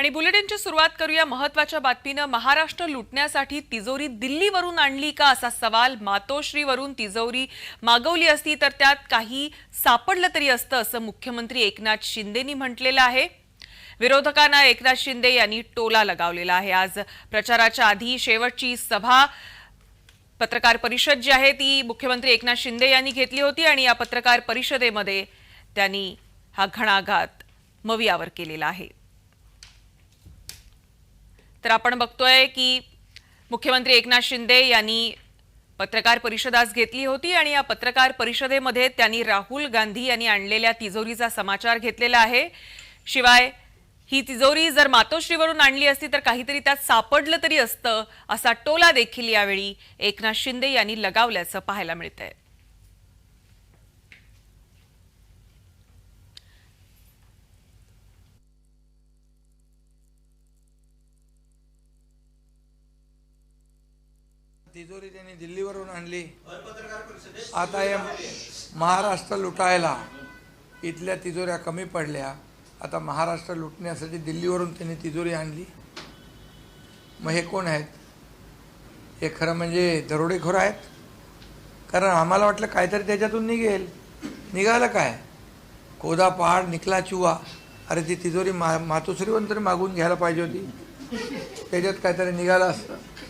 आणि बुलेटिनची सुरुवात करूया महत्त्वाच्या बातमीनं. महाराष्ट्र लुटण्यासाठी तिजोरी दिल्लीवरून आणली का असा सवाल? मातोश्रीवरून तिजोरी मागवली असती तर त्यात काही सापडलं तरी असतं असं मुख्यमंत्री एकनाथ शिंदेनी म्हटलेलं आहे. विरोधकांना एकनाथ शिंदे यांनी टोला लगावलेला आहे. आज प्रचाराच्या आधी शेवटची सभा पत्रकार परिषद जी आहे ती मुख्यमंत्री एकनाथ शिंदे यांनी घेतली होती आणि या पत्रकार परिषदेमध्ये त्यांनी हा घणाघात मवियावर केलेला आहे. तर आपण बघतोय की मुख्यमंत्री एकनाथ शिंदे यांनी पत्रकार परिषद आज घेतली होती आणि या पत्रकार परिषदेमध्ये त्यांनी राहुल गांधी यांनी आणलेल्या तिजोरीचा समाचार घेतलेला आहे. शिवाय ही तिजोरी जर मातोश्रीवरून आणली असती तर काहीतरी त्यात सापडलं तरी असतं असा टोला देखील यावेळी एकनाथ शिंदे यांनी लगावल्याचं पाहायला मिळतंय. तिजोरी त्यांनी दिल्लीवरून आणली. आता या महाराष्ट्र लुटायला इथल्या तिजोऱ्या कमी पडल्या. आता महाराष्ट्र लुटण्यासाठी दिल्लीवरून त्यांनी तिजोरी आणली. मग हे कोण आहेत? हे खरं म्हणजे दरोडेखोर आहेत? कारण आम्हाला वाटलं काहीतरी त्याच्यातून निघेल. निघालं काय? कोदा पहाड निकला चुवा. अरे ती तिजोरी मा मातोश्रीवरून तरी मागून घ्यायला पाहिजे होती. त्याच्यात काहीतरी निघालं असतं.